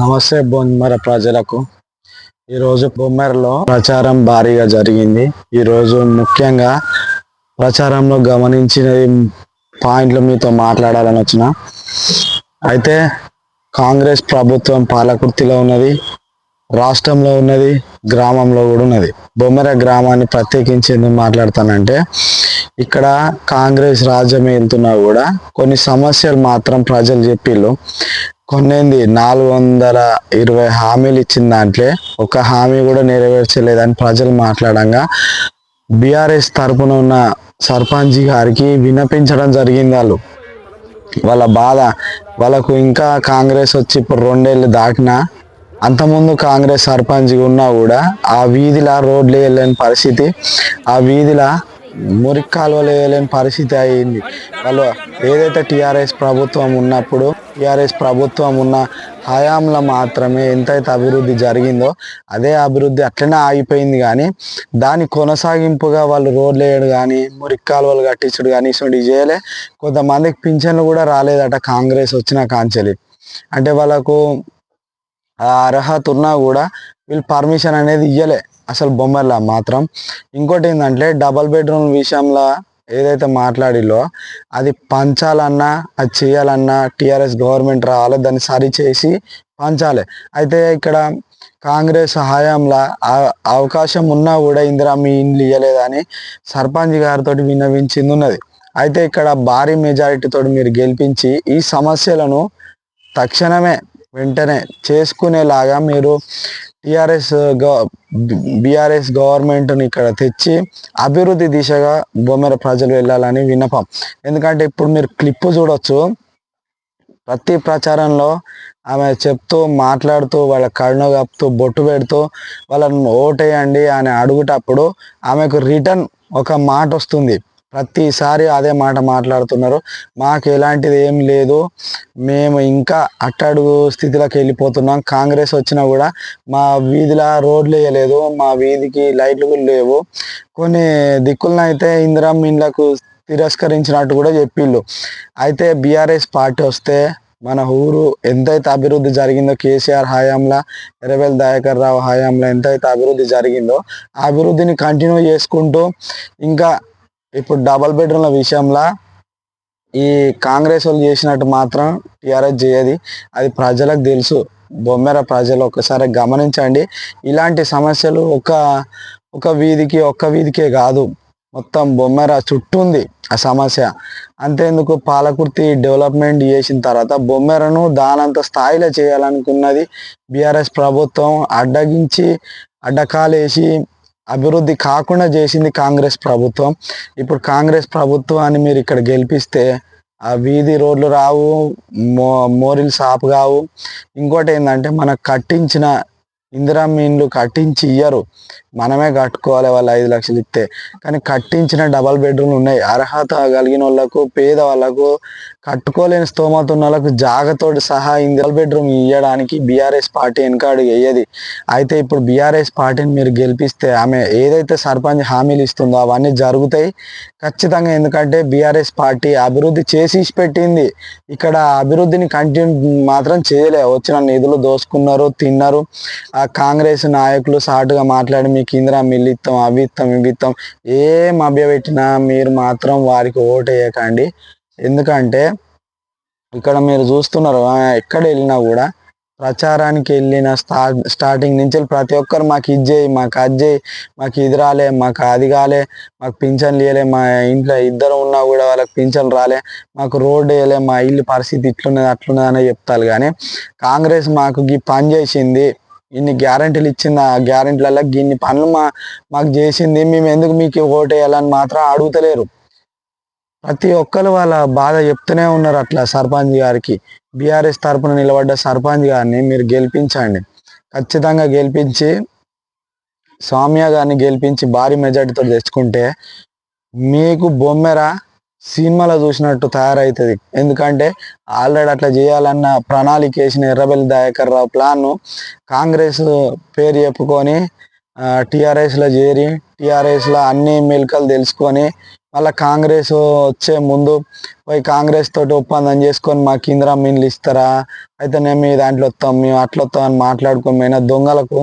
నమస్తే బొమ్మర ప్రజలకు. ఈరోజు బొమ్మరలో ప్రచారం భారీగా జరిగింది. ఈరోజు ముఖ్యంగా ప్రచారంలో గమనించిన పాయింట్లు మీతో మాట్లాడాలని వచ్చిన. అయితే కాంగ్రెస్ ప్రభుత్వం పాలకుర్తిలో ఉన్నది రాష్ట్రంలో ఉన్నది గ్రామంలో కూడా ఉన్నది. బొమ్మెర గ్రామాన్ని ప్రత్యేకించి ఎందుకు మాట్లాడతానంటే ఇక్కడ కాంగ్రెస్ రాజ్యం వెళ్తున్నా కూడా కొన్ని సమస్యలు మాత్రం ప్రజలు చెప్పిళ్ళు. కొన్నింది నాలుగు వందల ఇరవై హామీలు ఇచ్చిన దాంట్లో ఒక హామీ కూడా నెరవేర్చలేదని ప్రజలు మాట్లాడంగా బీఆర్ఎస్ తరపున ఉన్న సర్పంచ్ గారికి విన్నపించడం జరిగింది వాళ్ళు. వాళ్ళ బాధ వాళ్ళకు ఇంకా కాంగ్రెస్ వచ్చి ఇప్పుడు రెండేళ్ళు దాటినా అంతకుముందు కాంగ్రెస్ సర్పంచ్ ఉన్నా కూడా ఆ వీధిలో రోడ్లు వేయలేని పరిస్థితి ఆ వీధిలో మురికి కాలువలు వేయలేని పరిస్థితి అయింది. వాళ్ళు ఏదైతే టీఆర్ఎస్ ప్రభుత్వం ఉన్నప్పుడు టీఆర్ఎస్ ప్రభుత్వం ఉన్న హయాంలో మాత్రమే ఎంతైతే అభివృద్ధి జరిగిందో అదే అభివృద్ధి అట్లనే ఆగిపోయింది కానీ దాని కొనసాగింపుగా వాళ్ళు రోడ్లు వేయడం కానీ మురికి కాలువలు కట్టించడు కానీ ఇటువంటి చేయలే. కొంతమందికి పింఛన్లు కూడా రాలేదట కాంగ్రెస్ వచ్చిన కాంచెలి. అంటే వాళ్ళకు ఆ అర్హత ఉన్నా కూడా వీళ్ళు పర్మిషన్ అనేది ఇయ్యలే అసలు బొమ్మర్లా మాత్రం. ఇంకోటి ఏంటంటే డబల్ బెడ్రూమ్ విషయంలో ఏదైతే మాట్లాడిలో అది పంచాలన్నా అది చేయాలన్నా టీఆర్ఎస్ గవర్నమెంట్ రావాలి దాన్ని సరి చేసి పంచాలి. అయితే ఇక్కడ కాంగ్రెస్ హయాంలో అవకాశం ఉన్నా కూడా ఇందిరా మీ ఇండ్లు ఇవ్వలేదని సర్పంచ్ గారితో విన్నవించింది ఉన్నది. అయితే ఇక్కడ భారీ మెజారిటీతో మీరు గెలిపించి ఈ సమస్యలను తక్షణమే వెంటనే చేసుకునేలాగా మీరు టిఆర్ఎస్ బీఆర్ఎస్ గవర్నమెంట్ని ఇక్కడ తెచ్చి అభివృద్ధి దిశగా బొమ్మెర ప్రజలు వెళ్ళాలని విన్నపం. ఎందుకంటే ఇప్పుడు మీరు క్లిప్ చూడొచ్చు. ప్రతి ప్రచారంలో ఆమె చెప్తూ మాట్లాడుతూ వాళ్ళ కళ్ళు కప్పుతూ బొట్టు పెడుతూ వాళ్ళని ఓటేయండి అని అడుగుటప్పుడు ఆమెకు రిటర్న్ ఒక మాట వస్తుంది. ప్రతిసారి అదే మాట మాట్లాడుతున్నారు. మాకు ఎలాంటిది ఏం లేదు. మేము ఇంకా అట్టడుగు స్థితిలోకి వెళ్ళిపోతున్నాం. కాంగ్రెస్ వచ్చినా కూడా మా వీధిలో రోడ్లు వేయలేదు. మా వీధికి లైట్లు కూడా లేవు. కొన్ని దిక్కులనైతే ఇందిరా ఇండ్లకు తిరస్కరించినట్టు కూడా చెప్పిళ్ళు. అయితే బీఆర్ఎస్ పార్టీ వస్తే మన ఊరు ఎంతైతే అభివృద్ధి జరిగిందో కేసీఆర్ హయాంలో ఎర్రబెల్లి దయాకర్ రావు హయాంలో ఎంతైతే అభివృద్ధి జరిగిందో ఆ అభివృద్ధిని కంటిన్యూ చేసుకుంటూ ఇంకా ఇప్పుడు డబల్ బెడ్రూమ్ల విషయంలో ఈ కాంగ్రెస్ వాళ్ళు చేసినట్టు మాత్రం టీఆర్ఎస్ చేయది. అది ప్రజలకు తెలుసు. బొమ్మెర ప్రజలు ఒకసారి గమనించండి. ఇలాంటి సమస్యలు ఒక ఒక వీధికి ఒక్క వీధికే కాదు. మొత్తం బొమ్మెర చుట్టూ ఉంది ఆ సమస్య. అంతేందుకు పాలకుర్తి డెవలప్మెంట్ చేసిన తర్వాత బొమ్మెరను దానంత స్థాయిలో చేయాలనుకున్నది బీఆర్ఎస్ ప్రభుత్వం. అడ్డగించి అడ్డకాలేసి అభివృద్ధి కాకుండా చేసింది కాంగ్రెస్ ప్రభుత్వం. ఇప్పుడు కాంగ్రెస్ ప్రభుత్వాన్ని మీరు ఇక్కడ గెలిపిస్తే ఆ వీధి రోడ్లు రావు మో మోరిల్ సాపు కావు. ఇంకోటి ఏంటంటే మనకు కట్టించిన ఇందిరా మీన్లు కట్టించి ఇయ్యరు. మనమే కట్టుకోవాలి వాళ్ళు ఐదు లక్షలు ఇస్తే. కానీ కట్టించిన డబల్ బెడ్రూమ్లు ఉన్నాయి. అర్హత కలిగిన వాళ్ళకు పేద వాళ్ళకు కట్టుకోలేని స్తోమత ఉన్న వాళ్ళకు జాగతోటి సహా డబల్ బెడ్రూమ్ ఇవ్వడానికి బీఆర్ఎస్ పార్టీ వెనకాడు వేయది అయితే ఇప్పుడు బీఆర్ఎస్ పార్టీని మీరు గెలిపిస్తే ఆమె ఏదైతే సర్పంచ్ హామీలు ఇస్తుందో అవన్నీ జరుగుతాయి. ఖచ్చితంగా ఎందుకంటే బీఆర్ఎస్ పార్టీ అభివృద్ధి చేసి పెట్టింది. ఇక్కడ అభివృద్ధిని కంటిన్యూ మాత్రం చేయలే. వచ్చిన నిధులు దోసుకున్నారు తిన్నారు. ఆ కాంగ్రెస్ నాయకులు సాటుగా మాట్లాడి మీకు ఇందిరా మిల్లు ఇస్తాం అవి ఇస్తాం ఇవి ఇస్తాం ఏం అభ్యపెట్టినా మీరు మాత్రం వారికి ఓటు వేయకండి ఎందుకంటే ఇక్కడ మీరు చూస్తున్నారు ఎక్కడ వెళ్ళినా కూడా ప్రచారానికి వెళ్ళిన స్టా స్టార్టింగ్ నుంచి ప్రతి ఒక్కరు మాకు ఇది చేయి మాకు అది చేయి మాకు ఇది రాలే మాకు అది కాలే మాకు పింఛన్లు ఇవ్వలే మా ఇంట్లో ఇద్దరు ఉన్నా కూడా వాళ్ళకి పింఛన్లు రాలే మాకు రోడ్డు వేయలే మా ఇల్లు పరిస్థితి ఇట్లున్నది అట్లున్నది అనే చెప్తారు. కానీ కాంగ్రెస్ మాకు గీ పని చేసింది ఇన్ని గ్యారంటీలు ఇచ్చింది ఆ గ్యారంటీలలో ఇన్ని పనులు మా మాకు చేసింది మేము ఎందుకు మీకు ఓటు వేయాలని మాత్రం అడుగుతలేరు. ప్రతి ఒక్కరు వాళ్ళ బాధ చెప్తూనే ఉన్నారు అట్లా సర్పంచ్ గారికి. బీఆర్ఎస్ తరపున నిలబడ్డ సర్పంచ్ గారిని మీరు గెలిపించండి. ఖచ్చితంగా గెలిపించి సౌమ్య గారిని గెలిపించి భారీ మెజార్టీతో తెచ్చుకుంటే మీకు బొమ్మెర సినిమాలో చూసినట్టు తయారవుతుంది. ఎందుకంటే ఆల్రెడీ అట్లా చేయాలన్న ప్రణాళిక వేసిన ఎర్రబెల్లి దయాకర్ రావు ప్లాన్ను కాంగ్రెస్ పేరు చెప్పుకొని టీఆర్ఎస్లో చేరి టీఆర్ఎస్లో అన్ని మెలకలు తెలుసుకొని మళ్ళీ కాంగ్రెస్ వచ్చే ముందు పోయి కాంగ్రెస్ తోటి ఒప్పందం చేసుకొని మాకు ఇందిరా మీన్లు ఇస్తారా? అయితే నేను మీ దాంట్లో వస్తాం మేము అట్లా వస్తాం అని మాట్లాడుకొని పోయిన దొంగలకు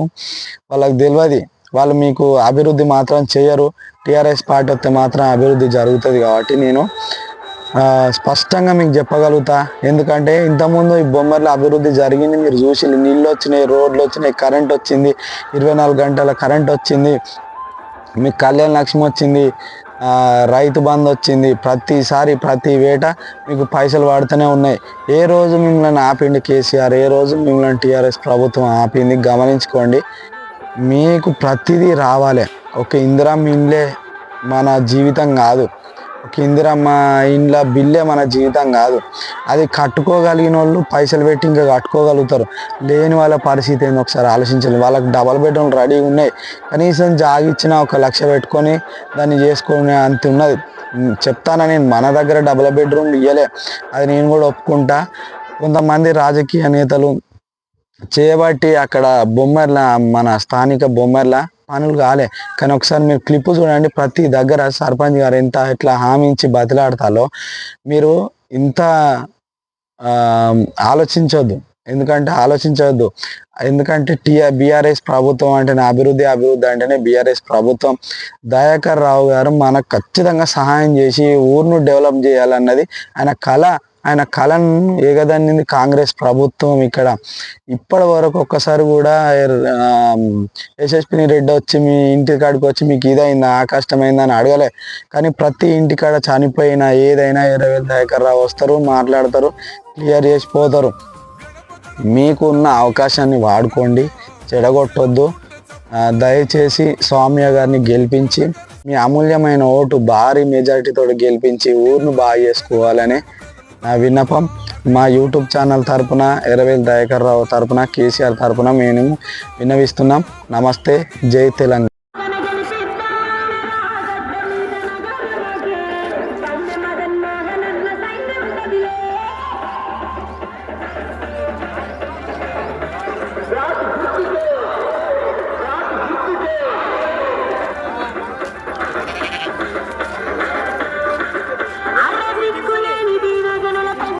వాళ్ళకి తెలియదు వాళ్ళు మీకు అభివృద్ధి మాత్రం చేయరు. టీఆర్ఎస్ పార్టీ వస్తే మాత్రం అభివృద్ధి జరుగుతుంది కాబట్టి నేను స్పష్టంగా మీకు చెప్పగలుగుతా. ఎందుకంటే ఇంతకుముందు ఈ బొమ్మర్ల అభివృద్ధి జరిగింది మీరు చూసి నీళ్ళు వచ్చినాయి రోడ్లు వచ్చినాయి కరెంట్ వచ్చింది ఇరవై నాలుగు గంటల కరెంట్ వచ్చింది మీకు కళ్యాణ లక్ష్మి వచ్చింది రైతు బంధు వచ్చింది. ప్రతిసారి ప్రతి వేట మీకు పైసలు పడుతూనే ఉన్నాయి. ఏ రోజు మిమ్మల్ని ఆపిండి కేసీఆర్? ఏ రోజు మిమ్మల్ని టీఆర్ఎస్ ప్రభుత్వం ఆపింది? గమనించుకోండి. మీకు ప్రతిదీ రావాలి. ఒక ఇందిరా మిమ్లే మన జీవితం కాదు. ఇందిరమ్మ ఇంట్లో బిల్లే మన జీవితం కాదు. అది కట్టుకోగలిగిన వాళ్ళు పైసలు పెట్టి ఇంకా కట్టుకోగలుగుతారు. లేని వాళ్ళ పరిస్థితి ఏంది ఒకసారి ఆలోచించాలి వాళ్ళకి డబల్ బెడ్రూమ్ రెడీ ఉన్నాయి. కనీసం జాగిచ్చిన ఒక లక్ష పెట్టుకొని దాన్ని చేసుకునే అంత ఉన్నది. చెప్తానా నేను? మన దగ్గర డబల్ బెడ్రూమ్ ఇయ్యలే. అది నేను కూడా ఒప్పుకుంటా. కొంతమంది రాజకీయ నేతలు చేయబట్టి అక్కడ బొమ్మర్ల మన స్థానిక బొమ్మర్ల పనులు కాలే. కానీ ఒకసారి మీరు క్లిప్ చూడండి. ప్రతి దగ్గర సర్పంచ్ గారు ఎంత ఇట్లా హామీ ఇచ్చి బతిలాడతాలో మీరు ఇంత ఆలోచించొద్దు. ఎందుకంటే ఆలోచించవద్దు ఎందుకంటే టీఆర్ బీఆర్ఎస్ ప్రభుత్వం అంటేనే అభివృద్ధి అభివృద్ధి అంటేనే బీఆర్ఎస్ ప్రభుత్వం. దయాకర్ రావు గారు మనకు ఖచ్చితంగా సహాయం చేసి ఊరును డెవలప్ చేయాలన్నది ఆయన కళ. ఆయన కళను ఏగదన్నింది కాంగ్రెస్ ప్రభుత్వం ఇక్కడ. ఇప్పటి వరకు ఒక్కసారి కూడా యశస్విని రెడ్డి వచ్చి మీ ఇంటి కాడికి వచ్చి మీకు ఇదైందా? ఆ కష్టమైందా అని అడగలే. కానీ ప్రతి ఇంటికాడ చనిపోయినా ఏదైనా ఇరవై దయాకర్ రావు వస్తారు మాట్లాడతారు క్లియర్ చేసి పోతారు. మీకు ఉన్న అవకాశాన్ని వాడుకోండి చెడగొట్టొద్దు. దయచేసి సౌమ్య గారిని గెలిపించి మీ అమూల్యమైన ఓటు భారీ మెజారిటీతో గెలిపించి ఊరిని బాగా చేసుకోవాలని నా విన్నపం మా యూట్యూబ్ ఛానల్ తరపున ఎర్రవేల్ దయాకర్ రావు తరపున కేసీఆర్ తరపున మేము విన్నవిస్తున్నాం. నమస్తే జై తెలంగాణ.